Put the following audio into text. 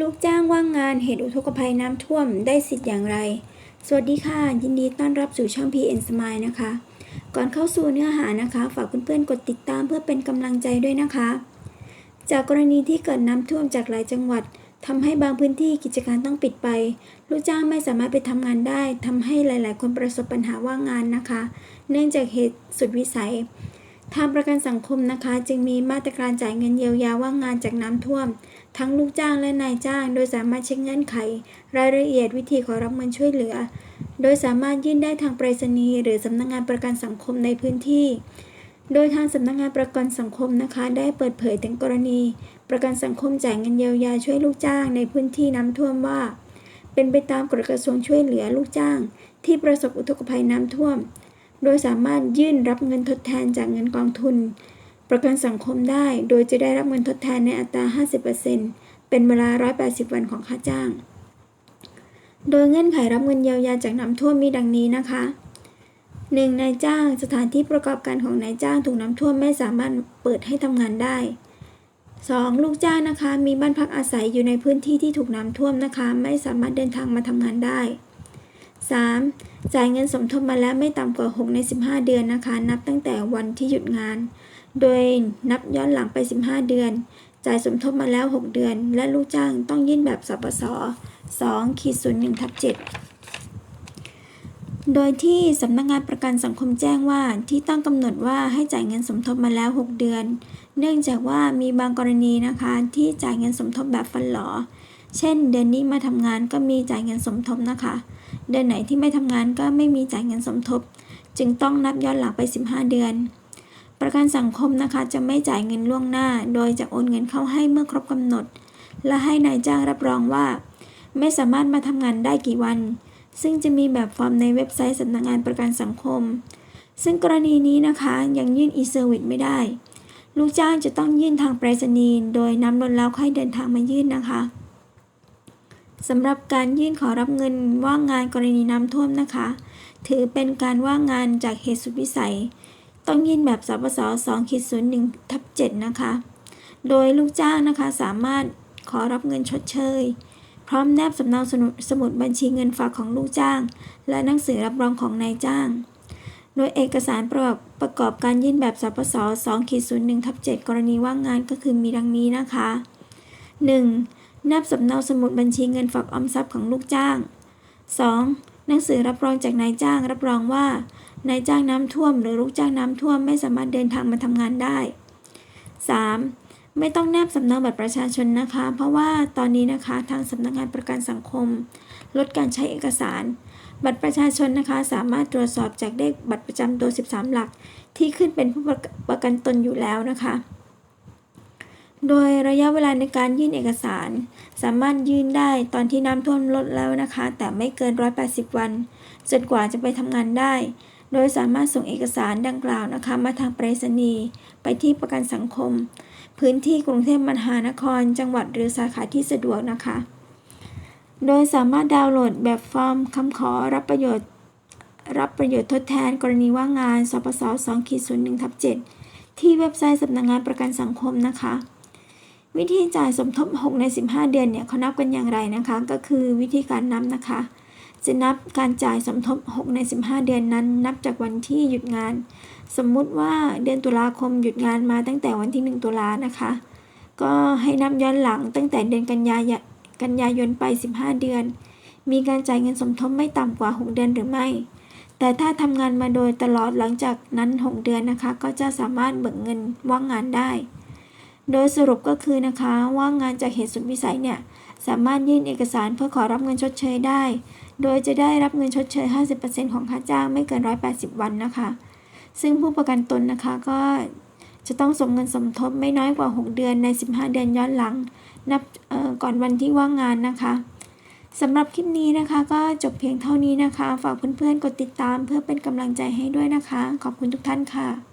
ลูกจ้างว่างงานเหตุอุทกภัยน้ำท่วมได้สิทธิ์อย่างไร สวัสดีค่ะ ยินดีต้อนรับสู่ช่อง PN Smile นะคะ ก่อนเข้าสู่เนื้อหานะคะ ฝากเพื่อนๆกดติดตามเพื่อเป็นกำลังใจด้วยนะคะ จากกรณีที่เกิดน้ำท่วมจากหลายจังหวัดทำให้บางพื้นที่กิจการต้องปิดไป ลูกจ้างไม่สามารถไปทำงานได้ทำให้หลาย ๆ คนประสบปัญหาว่างงานนะคะ เนื่องจากเหตุสุดวิสัย ทางประกันสังคมนะคะ จึงมีมาตรการจ่ายเงินเยียวยาว่างงานจากน้ำท่วม ทั้งลูกจ้างและนายจ้าง โดยสามารถเช็คเงื่อนไข รายละเอียดวิธีขอรับเงินช่วยเหลือ โดยสามารถยื่นได้ทางไปรษณีย์หรือสำนักงงานประกันสังคมในพื้นที่ โดยทางสำนักงงานประกันสังคมนะคะ ได้เปิดเผยถึงกรณี ประกันสังคมจ่ายเงินเยียวยาช่วยลูกจ้างในพื้นที่น้ำท่วมว่า เป็นไปตามกฎกระทรวงช่วยเหลือลูกจ้าง ที่ประสบอุทกภัยน้ำท่วม โดยสามารถยื่นรับเงินทดแทนจากเงินกองทุน ประกันสังคมได้ โดยจะได้รับเงินทดแทนในอัตรา 50%เป็นเวลา 180 วันของค่าจ้าง โดยเงื่อนไขรับเงินเยียวยาจากน้ำท่วมมีดังนี้นะคะ 1. นายจ้างสถานที่ประกอบการของนายจ้างถูกน้ำท่วมไม่สามารถเปิดให้ทำงานได้ 2. ลูกจ้างนะคะ มีบ้านพักอาศัยอยู่ในพื้นที่ที่ถูกน้ำท่วมนะคะ ไม่สามารถเดินทางมาทำงานได้ 3. จ่ายเงินสมทบมาแล้วไม่ต่ำกว่า 6 ใน 15 เดือนนะคะ นับตั้งแต่วันที่หยุดงาน โดยนับย้อนหลังไป 15 เดือน จ่ายสมทบมาแล้ว 6 เดือน และลูกจ้างต้องยื่นแบบสปส2ขีด01ทับ7โดยที่สำนักงงานประกันสังคมแจ้งว่าที่ต้องกำหนดว่าให้จ่ายเงินสมทบมาแล้ว 6 เดือน เนื่องจากว่ามีบางกรณีนะคะที่จ่ายเงินสมทบแบบฟันหลอ เช่น เดือนนี้มาทำงานก็มีจ่ายเงินสมทบนะคะ เดือนไหนที่ไม่ทำงานก็ไม่มีจ่ายเงินสมทบ จึงต้องนับย้อนหลังไป 15 เดือน ประกันสังคมนะคะจะไม่จ่ายเงินล่วงหน้า โดยจะโอนเงินเข้าให้เมื่อครบกำหนด และให้นายจ้างรับรองว่า ไม่สามารถมาทำงานได้กี่วัน ซึ่งจะมีแบบฟอร์มในเว็บไซต์สำนักงงานประกันสังคม ซึ่งกรณีนี้นะคะยังยื่น e-service ไม่ได้ลูกจ้างจะต้องยื่นทางไปรษณีย์โดยนำรถแล้วค่อยเดินทางมายื่นนะคะ สำหรับการยื่นขอรับเงินว่างงานกรณีน้ำท่วมนะคะ ถือเป็นการว่างงานจากเหตุสุดวิสัย ต้องยื่นแบบสปส2ขีด01ทับ7นะคะ โดยลูกจ้างนะคะสามารถขอรับเงินชดเชย พร้อมแนบสำเนาสมุดบัญชีเงินฝากของลูกจ้าง และหนังสือรับรองของนายจ้าง โดยเอกสารประกอบประกอบการยื่นแบบสปส2ขีด01ทับ7กรณีว่างงานก็คือมีดังนี้นะคะ 1. แนบสำเนาสมุดบัญชีเงินฝากออมทรัพย์ของลูกจ้าง 2. หนังสือรับรองจากนายจ้างรับรองว่านายจ้างน้ำท่วม หรือลูกจ้างน้ำท่วมไม่สามารถเดินทางมาทำงานได้ 3. ไม่ต้องแนบสำเนาบัตรประชาชนนะคะ เพราะว่าตอนนี้นะคะทางสำนักงานประกันสังคม ลดการใช้เอกสาร บัตรประชาชนนะคะสามารถตรวจสอบจากเลขบัตรประจำตัว 13 หลัก ที่ขึ้นเป็นผู้ประกันตนอยู่แล้วนะคะ โดยระยะเวลาในการยื่นเอกสาร สามารถยื่นได้ตอนที่น้ำท่วมลดแล้วนะคะ แต่ไม่เกิน 180 วันจนกว่าจะไปทำงานได้ โดยสามารถส่งเอกสารดังกล่าวนะคะ มาทางไปรษณีย์ไปที่ประกันสังคม พื้นที่กรุงเทพมหานคร จังหวัดหรือสาขาที่สะดวกนะคะ โดยสามารถดาวน์โหลดแบบฟอร์มคำขอรับประโยชน์ รับประโยชน์ทดแทน กรณีว่างงานสปส2 0 1ทับ7ที่เว็บไซต์สำนักงงานประกันสังคมนะคะ วิธีจ่ายสมทบ 6 ใน 15 เดือนเนี่ยเขานับกันอย่างไรนะคะ ก็คือวิธีการนับนะคะ จะนับการจ่ายสมทบ 6 ใน 15 เดือนนั้น นับจากวันที่หยุดงาน สมมุติว่าเดือนตุลาคมหยุดงานมาตั้งแต่วันที่ 1 ตุลานะคะ ก็ให้นับย้อนหลังตั้งแต่เดือนกันยายกันยายนไป 15 เดือน มีการจ่ายเงินสมทบไม่ต่ำกว่า 6 เดือนหรือไม่ แต่ถ้าทำงานมาโดยตลอดหลังจากนั้น 6 เดือนนะคะ ก็จะสามารถเบิกเงินว่างงานได้ โดยสรุปก็คือนะคะว่างงานจากเหตุสุดวิสัยเนี่ยสามารถยื่นเอกสารเพื่อขอรับเงินชดเชยได้ โดยจะได้รับเงินชดเชย 50%ของค่าจ้างไม่เกิน 180 วันนะคะ ซึ่งผู้ประกันตนนะคะก็จะต้องส่งเงินสมทบไม่น้อยกว่า 6 เดือนใน 15 เดือนย้อนหลัง นับก่อนวันที่ว่างงานนะคะสำหรับคลิปนี้นะคะ ก็จบเพียงเท่านี้นะคะ ฝากเพื่อนๆกดติดตามเพื่อเป็นกำลังใจให้ด้วยนะคะ ขอบคุณทุกท่านค่ะ